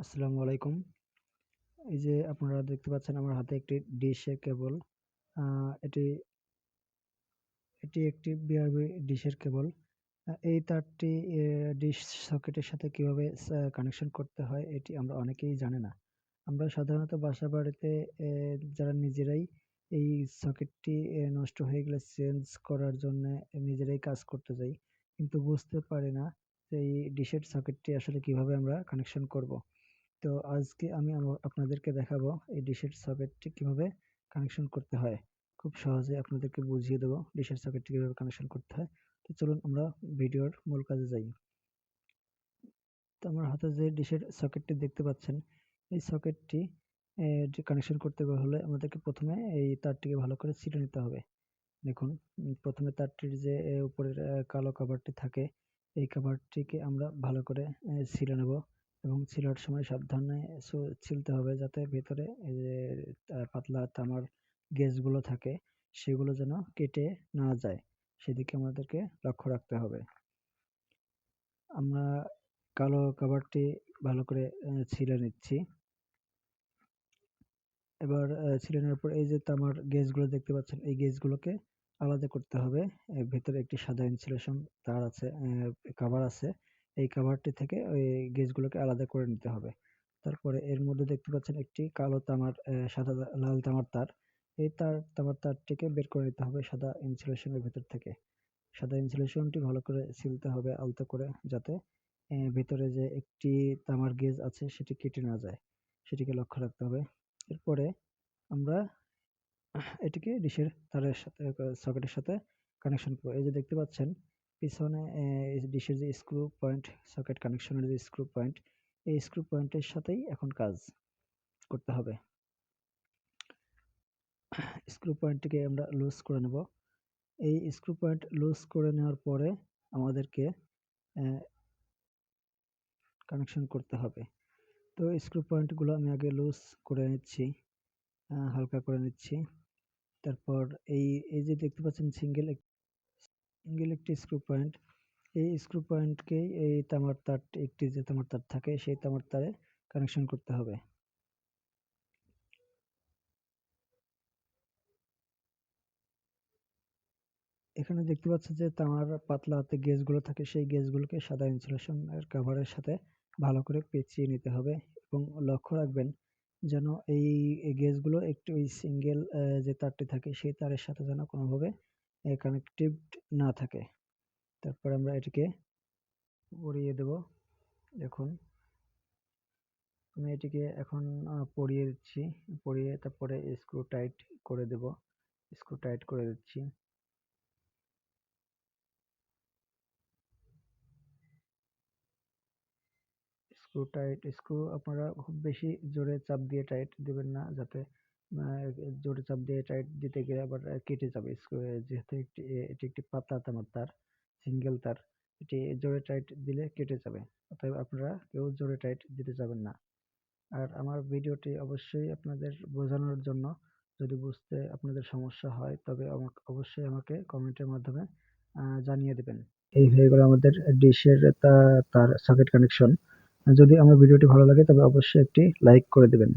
আসসালামু আলাইকুম। এই যে আপনারা দেখতে পাচ্ছেন আমার হাতে একটি ডিশের কেবল এটি এটি একটি বিআরবি ডিশের কেবল এই তারটি ডিশ সকেটের সাথে কীভাবে কানেকশন করতে হয় এটি আমরা অনেকেই জানে না। আমরা সাধারণত বাসা বাড়িতে যারা নিজেরাই এই সকেটটি নষ্ট হয়ে গেলে চেঞ্জ করার জন্য নিজেরাই কাজ করতে যাই, কিন্তু বুঝতে পারি না যে এই ডিশের সকেটটি আসলে কীভাবে আমরা কানেকশন করব। তো আজকে আমি আপনাদেরকে দেখাবো এই ডিশের সকেটটি কীভাবে কানেকশন করতে হয়। খুব সহজে আপনাদেরকে বুঝিয়ে দেবো ডিশের সকেটটি কীভাবে কানেকশন করতে হয়। তো চলুন আমরা ভিডিওর মূল কাজে যাই। তো আমার হাতে যে ডিশের সকেটটি দেখতে পাচ্ছেন, এই সকেটটি কানেকশন করতে হলে আমাদেরকে প্রথমে এই তারটিকে ভালো করে ছিটে নিতে হবে। দেখুন প্রথমে তারটির যে উপরের কালো কাভারটি থাকে, এই কাভারটিকে আমরা ভালো করে ছিলে নেব। এবং ছিলার সময় সাবধানে ছিলতে হবে যাতে ভেতরে যে পাতলা তামার গেজগুলো থাকে, সেগুলো যেন কেটে না যায়। সেদিকে আমাদেরকে লক্ষ্য রাখতে হবে। আমরা কালো কাভারটি ভালো করে ছিলে নিচ্ছি। এবার ছিলে নেওয়ার পর এই যে তামার গেজগুলো দেখতে পাচ্ছেন, এই গেজগুলোকে আলাদা করতে হবে। ভেতরে একটি সাদা ইনসুলেশন তার আছে কাভার আছে। এই কাভারটি থেকে ওই গেজগুলোকে আলাদা করে নিতে হবে। তারপরে এর মধ্যে দেখতে পাচ্ছেন একটি কালো তামার সাদা লাল তামার তার। এই তার, তামার তারটিকে বের করে নিতে হবে সাদা ইনসুলেশনের ভেতর থেকে। সাদা ইনসুলেশনটি ভালো করে সিলতে হবে আলতো করে যাতে ভেতরে যে একটি তামার গেজ আছে সেটি কেটে না যায়। সেটিকে লক্ষ্য রাখতে হবে। এরপরে আমরা এটিকে ডিশের তারের সাথে সকেটের সাথে কানেকশন করব। এই যে দেখতে পাচ্ছেন পিছনে ডিশের যে স্ক্রু পয়েন্ট সকেট কানেকশনের যে স্ক্রু পয়েন্ট এই স্ক্রু পয়েন্টের সাথেই এখন কাজ করতে হবে। স্ক্রু পয়েন্টটিকে আমরা লুজ করে নেব। এই স্ক্রু পয়েন্ট লুজ করে নেওয়ার পরে আমাদেরকে কানেকশন করতে হবে। তো স্ক্রু পয়েন্টগুলো আমি আগে লুজ করে নিচ্ছি হালকা করে নিচ্ছি। তারপর এই এই যে দেখতে পাচ্ছেন সিঙ্গেল সিঙ্গেল একটি স্ক্রু পয়েন্ট এই স্ক্রু পয়েন্টকেই এই তামার তার একটি যে তামার তার থাকে, সেই তামার তারে কানেকশন করতে হবে। এখানে দেখতে পাচ্ছেন যে তামার পাতলা হাতে গেজগুলো থাকে, সেই গেজগুলোকে সাদা ইনসুলেশন এর কাভারের সাথে ভালো করে পেঁচিয়ে নিতে হবে এবং লক্ষ্য রাখবেন যেন এই গেজগুলো একটু ওই সিঙ্গেল যে তারটি থাকে, সেই তারের সাথে যেন কোনোভাবে কানেক্টিভ না থাকে। তারপর আমরা এটিকে পরিয়ে দেব। দেখুন, আমি এটিকে এখন পরিয়ে দিচ্ছি। পরিয়ে তারপরে স্ক্রু টাইট করে দেব। স্ক্রু টাইট করে দিচ্ছি। স্ক্রু টাইট স্ক্রু আপনারা খুব বেশি জোরে চাপ দিয়ে টাইট দেবেন না, যাতে জোরে চাপ দিয়ে টাইট দিতে গেলে আবার কেটে যাবে। যেহেতু একটি এটি একটি পাতলা তামার তার সিঙ্গেল তার, এটি জোরে টাইট দিলে কেটে যাবে। অতএব আপনারা কেউ জোরে টাইট দিতে যাবেন না। আর আমার ভিডিওটি অবশ্যই আপনাদের বোঝানোর জন্য, যদি বুঝতে আপনাদের সমস্যা হয়, তবে অবশ্যই আমাকে কমেন্টের মাধ্যমে জানিয়ে দেবেন। এই হয়ে গেল আমাদের ডিশের তার সকেট কানেকশন যদি আমার ভিডিওটি ভালো লাগে, তবে অবশ্যই একটি লাইক করে দেবেন।